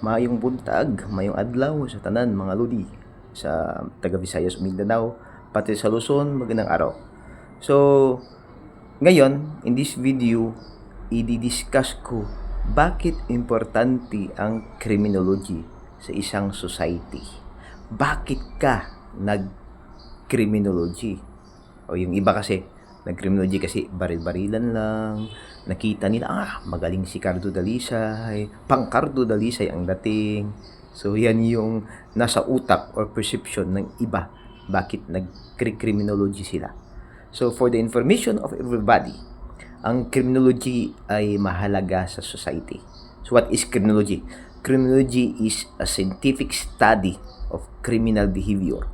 Mayong buntag, mayong adlaw sa tanan mga ludi sa taga Visayas Mindanao pati sa Luzon magandang araw. So ngayon in this video i-discuss ko bakit importante ang criminology sa isang society. Bakit ka nag criminology? O yung iba kasi nag-criminology kasi baril-barilan lang. Nakita nila, ah, magaling si Cardo Dalisay. Pang Cardo Dalisay ang dating. So, yan yung nasa utak or perception ng iba. Bakit nag-criminology sila. So, for the information of everybody, ang criminology ay mahalaga sa society. So, what is criminology? Criminology is a scientific study of criminal behavior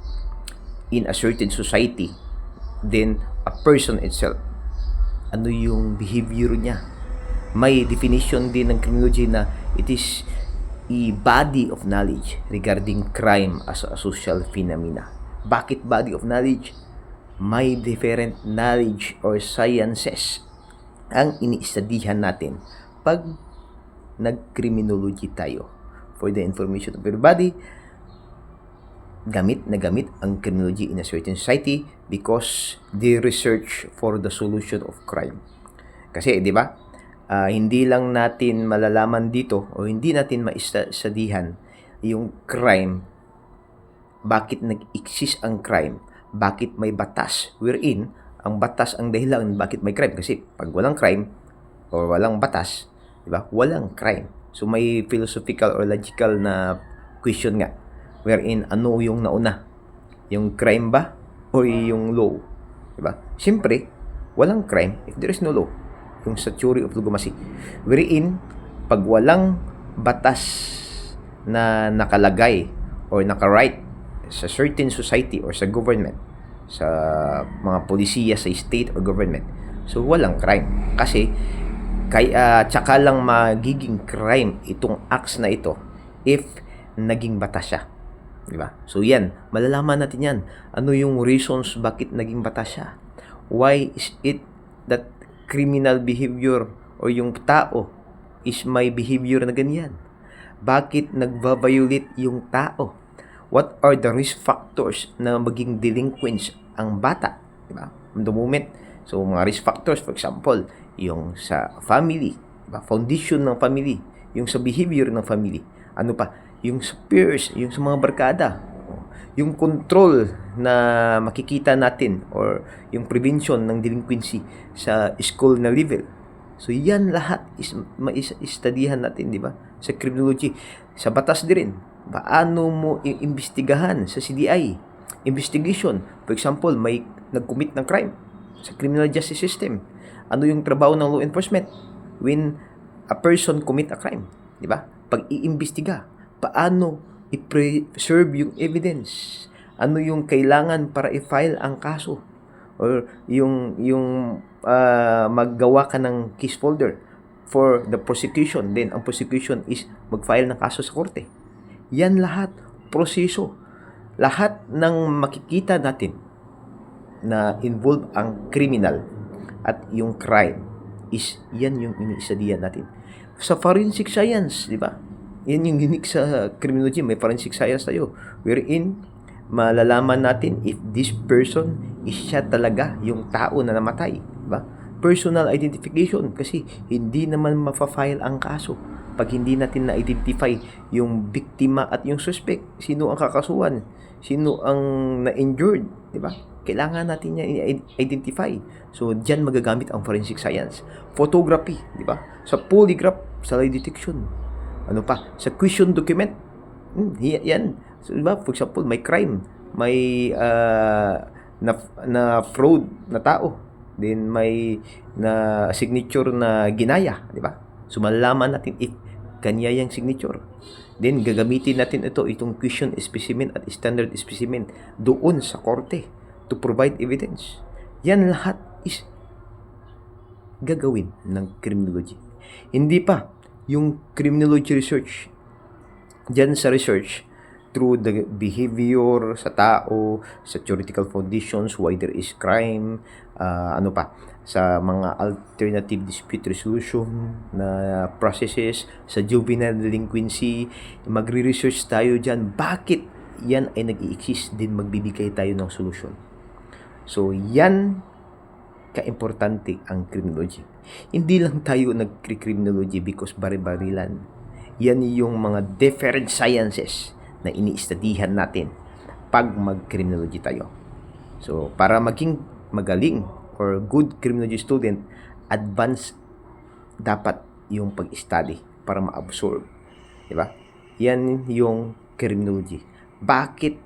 in a certain society then a person itself. Ano yung behavior niya? May definition din ng criminology na it is a body of knowledge regarding crime as a social phenomena. Bakit body of knowledge? May different knowledge or sciences ang iniistadihan natin pag nag-criminology tayo. For the information of everybody gamit na gamit ang criminology in a certain society because they research for the solution of crime. Kasi, di ba, ah, hindi lang natin malalaman dito o hindi natin maisadihan yung crime, bakit nag-exist ang crime, bakit may batas wherein ang batas ang dahilan bakit may crime. Kasi pag walang crime or walang batas, di ba, walang crime. So may philosophical or logical na question nga wherein ano yung nauna? Yung crime ba o yung law? Diba? Siyempre, walang crime if there is no law. Yung sa theory of lugumacy. Wherein, pag walang batas na nakalagay or nakarite sa certain society or sa government, sa mga polisiya sa state or government, so walang crime. Kasi, kaya tsaka lang magiging crime itong acts na ito if naging batas siya. Di ba? So yan, malalaman natin yan. Ano yung reasons bakit naging batas siya? Why is it that criminal behavior o yung tao is may behavior na ganyan? Bakit nagva-violate yung tao? What are the risk factors na maging delinquents ang bata? Di ba? The moment. So, mga risk factors, for example, yung sa family, diba? foundation ng family, yung sa behavior ng family. Ano pa? Yung sa yung sa mga barkada, yung control na makikita natin or yung prevention ng delinquency sa school na level. So yan lahat is maistadihan natin, di ba? Sa criminology, sa batas din. Paano mo iimbestigahan sa CDI? Investigation. For example, may nag-commit ng crime sa criminal justice system. Ano yung trabaho ng law enforcement when a person commit a crime, di ba? Pag-iimbestiga, paano i-preserve yung evidence. Ano yung kailangan para i-file ang kaso or yung yung uh, maggawa ka ng case folder for the prosecution. Then ang prosecution is mag-file ng kaso sa korte. Yan lahat proseso. Lahat ng makikita natin na involve ang criminal at yung crime is yan yung iniisadihan natin. Sa forensic science, di ba? Yan yung unique sa criminology. May forensic science tayo. Wherein, malalaman natin if this person is siya talaga yung tao na namatay. Diba? Personal identification kasi hindi naman mafa-file ang kaso pag hindi natin na-identify yung biktima at yung suspect. Sino ang kakasuhan? Sino ang na-injured? Diba? Kailangan natin niya i-identify. So, diyan magagamit ang forensic science. Photography, di ba? Sa polygraph, sa lie detection ano pa, sa question document, hmm, yan. So, diba, for example, may crime, may uh, na, na fraud na tao, then may na signature na ginaya, di ba? So, malalaman natin if kanya yung signature. Then, gagamitin natin ito, itong question specimen at standard specimen doon sa korte to provide evidence. Yan lahat is gagawin ng criminology. Hindi pa yung criminology research. Diyan sa research, through the behavior sa tao, sa theoretical foundations, why there is crime, uh, ano pa, sa mga alternative dispute resolution na processes, sa juvenile delinquency, magre-research tayo dyan. Bakit yan ay nag-i-exist din magbibigay tayo ng solution. So, yan kaimportante ang criminology. Hindi lang tayo nag-criminology because bari-barilan. Yan yung mga different sciences na iniistadihan natin pag mag-criminology tayo. So, para maging magaling or good criminology student, advanced dapat yung pag-study para ma-absorb. Di ba? Yan yung criminology. Bakit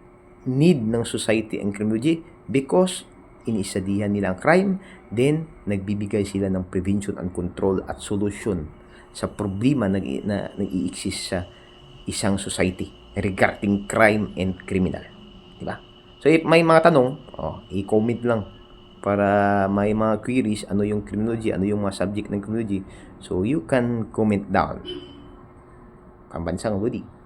need ng society ang criminology? Because iniisadihan nila ang crime, then nagbibigay sila ng prevention and control at solution sa problema na, na nag-i-exist sa isang society regarding crime and criminal. Di ba? So, if may mga tanong, oh, i-comment lang para may mga queries, ano yung criminology, ano yung mga subject ng criminology. So, you can comment down. Pambansang Woody.